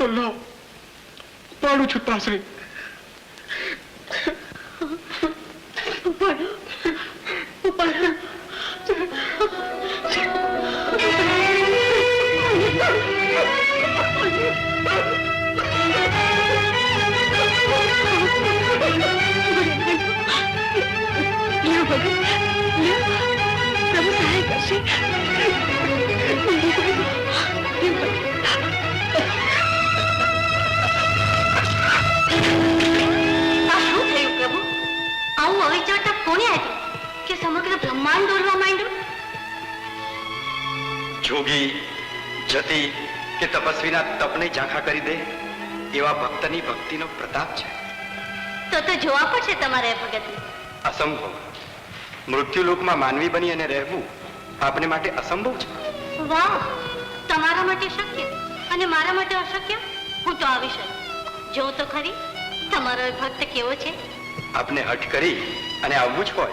તો લો પાડું છું તાસરી તપસ્વીના તપને ઝાંખા કરી દે એવા ભક્તની ભક્તિનો પ્રતાપ છે. તો તો જોવા પડશે તમારે ભગતને અસંભવ. મૃત્યુલોકમાં માનવી બની અને રહેવું આપને માટે અસંભવ છે. વાહ તમારા માટે શક્ય અને મારા માટે અશક્ય? હું તો આવીશ શકું. જો તો ખરી તમારો ભક્ત કેવો છે? આપને હટ કરી અને આવવું જ હોય.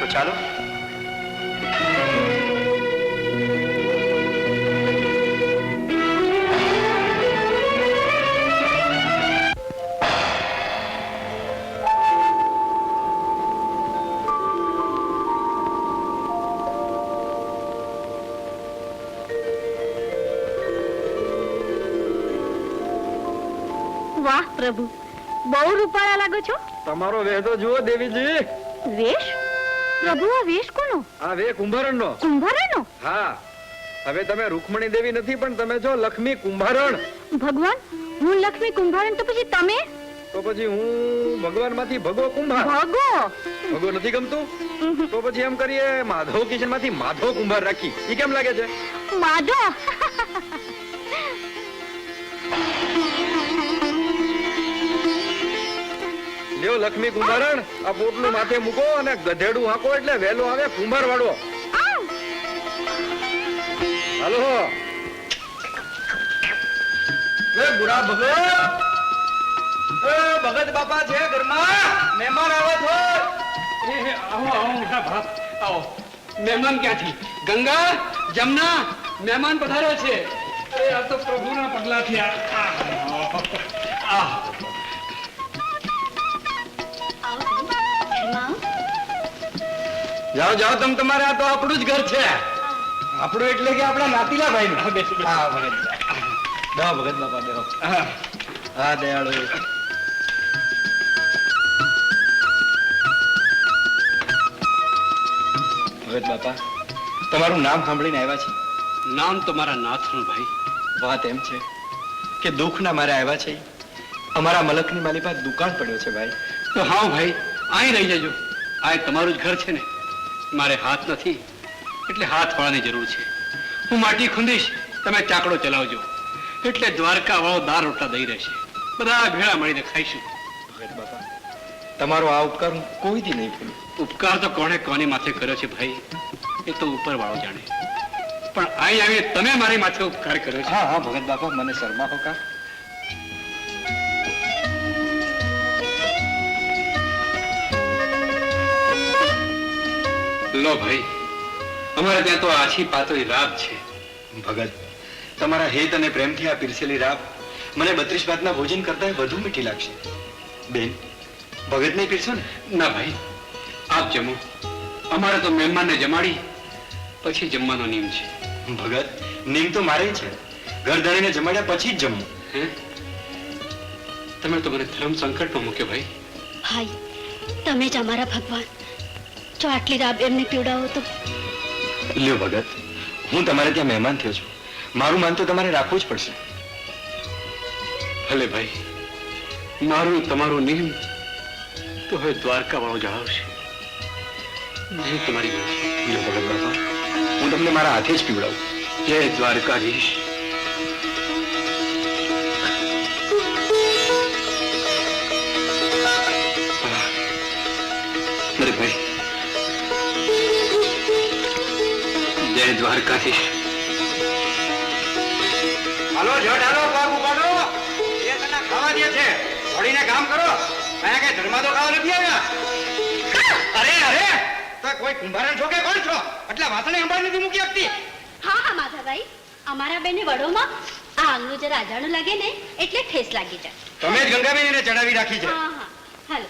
તો ચાલો. પ્રભુ. બહુ રૂપાળા લાગો છો? તમારો વેહ તો જુઓ દેવીજી. વેશ? પ્રભુ આ વેશ કોનો? આ વેહ કુંભારણનો. કુંભારનો હા. હવે તમે રૂકમણી દેવી નથી પણ તમે છો લક્ષ્મી કુંભારણ. ભગવાન હું લક્ષ્મી કુંભારણ તો પછી તમે? તો પછી હું ભગવાનમાંથી ભગવો કુંભાર. ભગો ભગો નથી ગમતું? તો પછી એમ કરીએ માધવ કિચનમાંથી માધવ કુંભાર રાખી. એ કેમ લાગે છે? માધો લ્યો લક્ષ્મી કુંભારણ આ પોટલું માથે મૂકો અને ગધેડું હાંકો એટલે વહેલો આવે કુંભાર વાળો હાલો. એ બુડા ભગત એ ભગત બાપા છે ઘરમાં? મહેમાન આવે છો? એ, આવો આવો મોટા બાપ આવો. મહેમાન ક્યાંથી? ગંગા જમના મહેમાન પધાર્યો છે. એ આ તો પ્રભુના પગલાથી આ આ, જાઓ જાઓ તમે તમારે આ તો આપણું જ ઘર છે. આપણું એટલે કે આપણા નાતીલા ભાઈ નું. હા ભગત બાપા બેહો. હા. હા દયાળુ. ભગત બાપા તમારું નામ સાંભળીને આવ્યા છે? નામ તો મારા નાથનું ભાઈ. વાત એમ છે કે દુઃખના મારે આવ્યા છે? અમારા મલકની માલી પાસે દુકાળ પડ્યો છે ભાઈ. તો હા ભાઈ અહીં રહી જજો. આ તમારું જ ઘર છે ને. મારે હાથ નથી એટલે હાથ વાળાની જરૂર છે. હું માટી ખૂંદીશ તમે ચાકડો ચલાવજો. એટલે દ્વારકા વાળો દાર રોટલા દઈ રહેશે. બધા ભેળા મળીને ખાઈશું. ભગત બાપા તમારો આ ઉપકાર હું કોઈથી નહીં ભૂલું? ઉપકાર તો કોણે કોની માથે કર્યો છે ભાઈ? એ તો ઉપર વાળો જાણે. પણ અહીં આવી તમે મારી માથે ઉપકાર કર્યો છે. હા હા ભગત બાપા મને શરમા હોકા લો ભાઈ અમારે ત્યાં તો આછી પાતળી રાબ છે. ભગત તમારા હેત અને પ્રેમથી આ પીરસેલી રાબ મને બત્રીસ ભાતના ભોજન કરતા વધુ મીઠી લાગશે. બેન ભગત નહીં પીરસો ને? ના ભાઈ આપ જમો. અમારે તો મહેમાનને જમાડી પછી જમવાનો નિયમ છે. ભગત નિયમ તો મારે છે. ઘર ધણીને જમાડ્યા પછી જ જમવું હે? તમે તો મને ધર્મ સંકટમાં મૂક્યો ભાઈ. ભાઈ તમે જ અમારા ભગવાન. જો આટલી રાબ એમને પીવડાવો તો લ્યો ભગત, હું તમારે ત્યાં મહેમાન થયો છું. મારું માન તો તમારે રાખવું જ પડશે. ભલે ભાઈ, મારું તમારું નિયમ તો હવે દ્વારકા વાળો જણાવશે. નહીં, તમારી લ્યો ભગત બાપા, હું તમને મારા હાથે જ પીવડાવું. જય દ્વારકાધીશ. દ્વારકાધીશ. હાલો જટ હાલો પગ ઉપાડો એ તને ખાવા દે છે. વળીને કામ કરો. અહીંયા કઈ ધર્મા તો ખાવા નથી આવ્યા? અરે અરે તો કોઈ કુંભારણ છો કે કોણ છો? એટલે વાસણે અંબાડી નથી મૂકી આપતી. હા હા માધાભાઈ. અમારા બેને વડોમાં આ અંગનું જરા અજાણું લાગે ને એટલે ઠેસ લાગી જાય. તમે જ ગંગાબેન એને ચડાવી રાખી છે. હા હા. હાલો.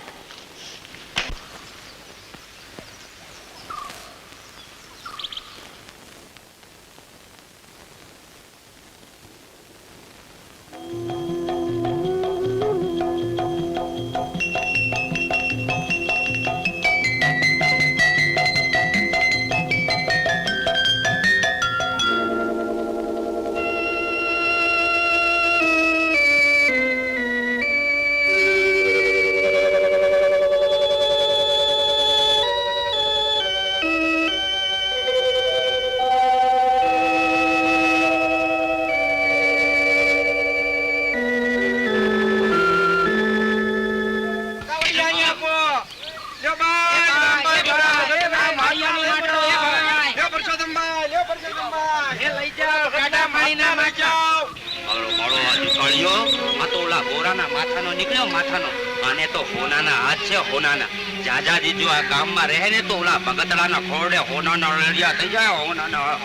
માથાનો આને તો હોનાના હાથ છે હોનાના જાજા જીજુ આ ગામમાં રહે ને તો ઓલા ભગતડાના ખોરડે હોનાના રળિયા થઈ જાય હોનાના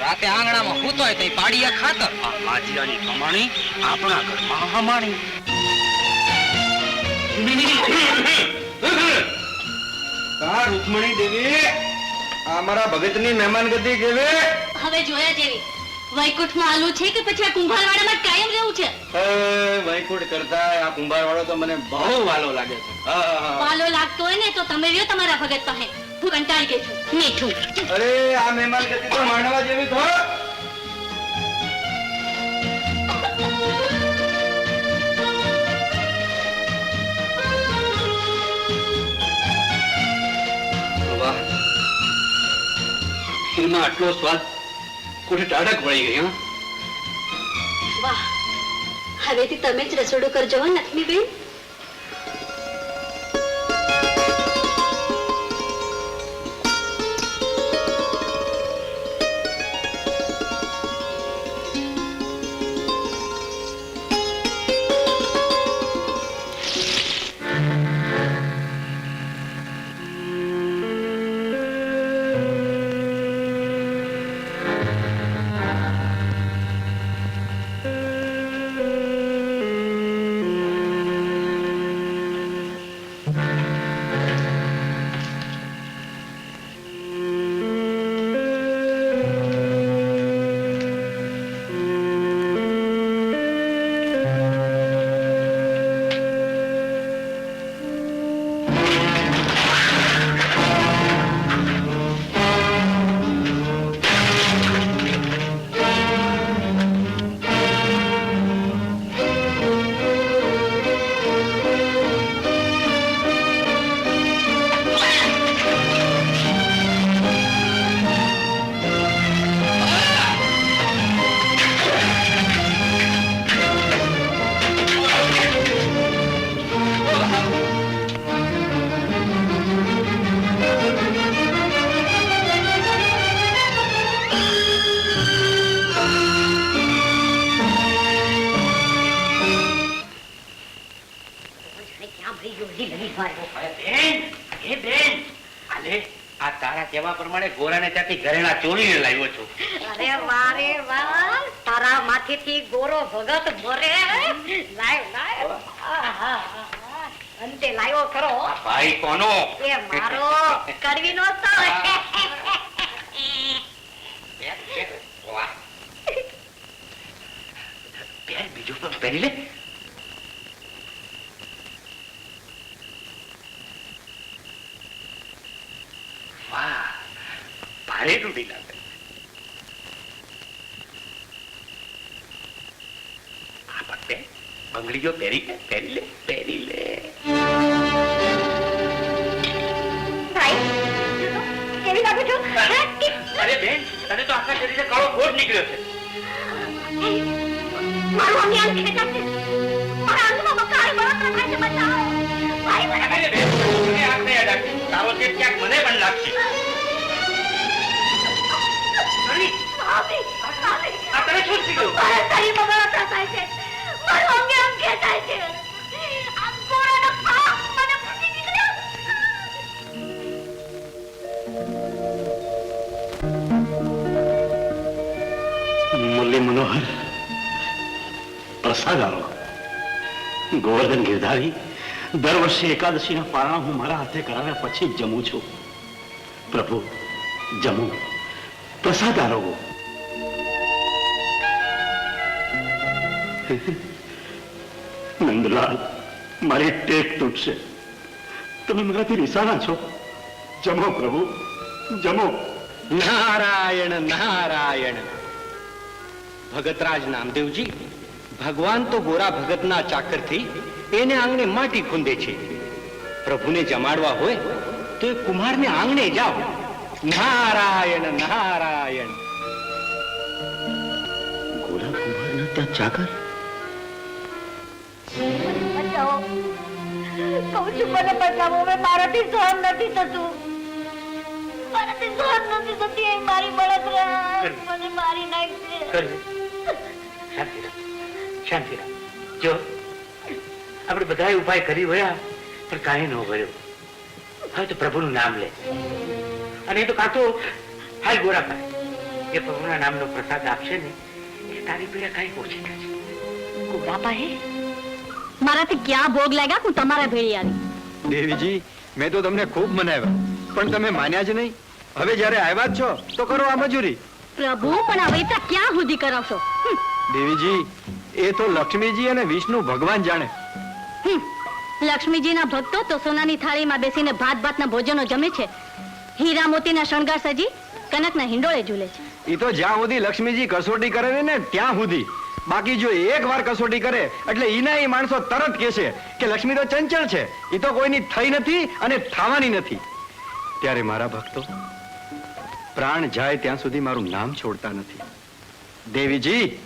રાતે આંગણામાં સૂતો હોય તો ઈ પાડીએ ખાતર આ માજીરાની કમાણી આપણા ઘરમાં હમાણી કા રૂકમણી દેવી? આ અમારા ભગતની મહેમાન ગતિ કેવી? હવે જોયા જેવી. વૈકુંઠમાં આલુ છે કે પછી આ કુંભારવાડામાં કાયમ રહેવું છે? એ, વૈકુંઠ કરતા આ કુંભાર વાળો તો મને બહુ વાલો લાગે છે. પાલો લાગતો હોય ને તો તમે રહ્યો તમારા ભગત પાસે. હું કંટાળી ગઈ છું. મીઠું. અરે આ મહેમાન ગતિ તો માણવા જેવી તો. ખીરમાં આટલો સ્વાદ કોઠે ટાઢક વળી ગઈ, હા? વાહ, હવેથી તમે જ રસોડું કરજો લક્ષ્મીબેન? બેન એ બેન. આલે આ તારા કહેવા પ્રમાણે ગોરાને ત્યાંથી ઘરેણા ચોરીને લાવ્યો છું. અરે વાહ વાહ તારા માથેથી ગોરો ભગત મરે. લાય લાય. અંતે લાયો ખરો. ભાઈ કોનો? એ મારો કરવી તો. બેન બીજું પણ પહેરી લે વાહ ભારે તૂટી લાગે આ પણ બેન બંગડીઓ પહેરી લે પહેરી લે પહેરી લે કેવી લાગુ છું અરે બેન તને તો આખા શરીરે કાળો કોટ નીકળ્યો છે મારું અંગે અંગ ખેંચાશે મારા અંગમાં બકાય બળતરા થાય છે બચાવો ભાઈ મને બેન, મને આંખ નહીં અડાડતી. તારો ચેપ ક્યાંક મને પણ લાગશે આ તને શું થઈ ગયું તારી શરીરમાં થાય છે મારું મુરલી મનોહર પ્રસાદારો ગોવર્ધન ગિરધારી દર વર્ષે એકાદશીના પારણા હું મારા હાથે કરાવ્યા પછી જ જમું છું પ્રભુ જમું પ્રસાદ આરોગો નંદલાલ મારી ટેક તૂટશે તમે મારાથી નિશાના છો. જમો પ્રભુ જમો. નારાયણ નારાયણ. ભગતરાજ નામદેવજી ભગવાન તો ગોરા ભગતના ચાકરથી એને આંગણે માટી ખૂંદે છે. પ્રભુને જમાડવા હોય તો એ કુમારને આંગણે જાઓ. નારાયણ નારાયણ. ગોરા કુંભારના ત્યાં ચાકર? બચાવો કહું છું મને બચાવો હવે મારાથી સહન નથી થતું. મારાથી સહન નથી થતી એ મારી બળતરા મને મારી નાખશે શાંતિ રાખ શાંતિ રાખ. જો આપણે બધા ઉપાય કરી વયા પણ કાંઈ ન ભર્યો હવે તો પ્રભુનું નામ લે. અને એ તો કાં તો હાલ ગોરા ભાઈ એ પ્રભુના નામનો પ્રસાદ આપશે ને એ તારી પીડા કાંઈ ઓછી થશે બાપા હે. મારાથી ક્યાં ભોગ લાગ્યા હું તમારા ભેળી આવી. દેવીજી મેં તો તમને ખૂબ મનાવ્યા પણ તમે માન્યા જ નહીં. હવે જ્યારે આવ્યા છો તો કરો આ મજૂરી. પ્રભુ પણ હવે તો ક્યાં સુધી કરાવશો દેવીજી એ તો લક્ષ્મીજી અને વિષ્ણુ ભગવાન જાણે. લક્ષ્મીજીના ભક્તો તો સોનાની થાળીમાં બેસીને ભાત ભાતના ભોજનો જમે છે. હીરા મોતીના શણગાર સજી કનકના હિંડોળે ઝૂલે છે. એ તો જ્યાં સુધી લક્ષ્મીજી કસોટી કરે ને ત્યાં સુધી. બાકી જો એક વાર કસોટી કરે એટલે ઈના એ માણસો તરત કહેશે કે લક્ષ્મી તો ચંચળ છે. એ તો કોઈની થઈ નથી અને થવાની નથી. ત્યારે મારા ભક્તો પ્રાણ જાય ત્યાં સુધી મારું નામ છોડતા નથી. દેવીજી!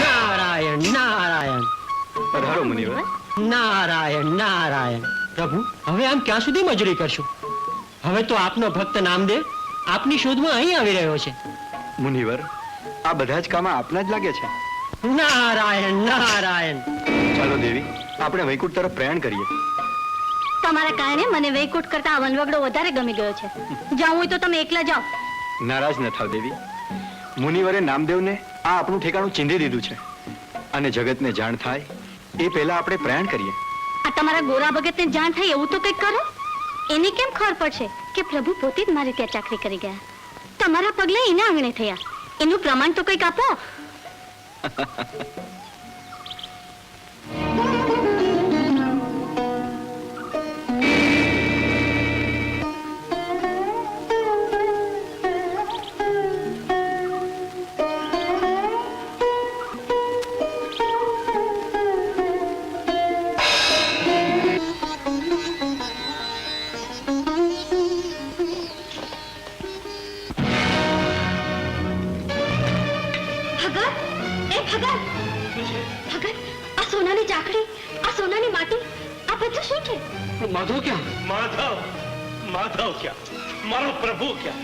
નારાયણ નારાયણ. પધારો મુનિવર. નારાયણ નારાયણ. પ્રભુ હવે આમ ક્યાં સુધી મજૂરી કરશું? હવે તો આપનો ભક્ત નામદેવ આપની શોધમાં અહીં આવી રહ્યો છે. મુનિવર આ બધા જ કામ આપના જ લાગે છે. નારાયણ નારાયણ. ચાલો દેવી આપણે વૈકુંઠ તરફ પ્રયાણ કરીએ. તમારા કારણે મને વૈકુંઠ કરતા આ વનવગડો વધારે ગમી ગયો છે. જાઉં હોય તો તમે એકલા જાઓ. નારાજ ન થાવ દેવી. મુનિવરે નામદેવને આ આપણું ઠેકાણું ચીંધી દીધું છે. અને જગતને જાણ થાય એ પહેલા આપણે પ્રયાણ કરીએ. આ તમારા ગોરા ભગતને જાણ થાય એવું તો કંઈક કરો? એને કેમ ખબર પડશે કે પ્રભુ પોતે જ મારે ત્યાં ચાકરી કરી ગયા? તમારા પગલે એના આંગણે થયા. એનું પ્રમાણ તો કંઈક આપો. મારો પ્રભુ ક્યાં?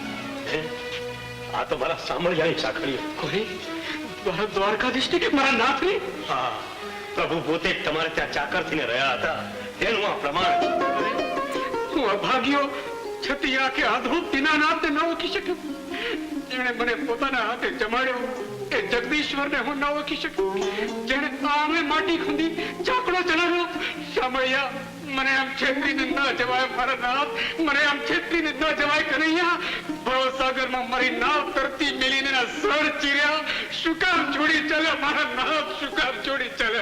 આ તો મારા સામળિયાની ચાકડીઓ કોઈ મારા દ્વારકાધીશની કે મારા નાથની? હા પ્રભુ પોતે તમારે ત્યાં ચાકર થઈને રહ્યા હતા. તેનું આ પ્રમાણ. હું અભાગ્યો છતી આંખે અદ્ભુત દીનાનાથને ન ઓળખી શક્યો. જેણે મને પોતાના હાથે જમાડ્યો એ જગદીશ્વરને હું ન ઓળખી શક્યો. જેણે આમે માટી ખૂંદી ચાકડો ચલાવ્યો. સાંભળ્યા મને આમ છેતરીને ન જવાય, મારા નાથ. મને આમ છેતરીને ન જવાય, કનૈયા. ભવસાગરમાં મારી નાવ તરતી મેલીને સર ચીર્યા. શું છોડી ચાલે મારા નાથ, શું છોડી ચાલે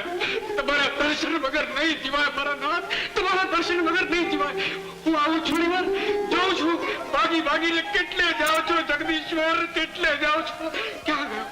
તમારા દર્શન વગર નહીં જીવાય, મારા નાથ. તમારા દર્શન વગર નહીં જીવાય. હું આવું છું વાર? જોઉં છું. ભાગી ભાગીને કેટલે જાઓ છો, જગદીશ્વર? કેટલે જાઓ છો? ક્યાં ગયો?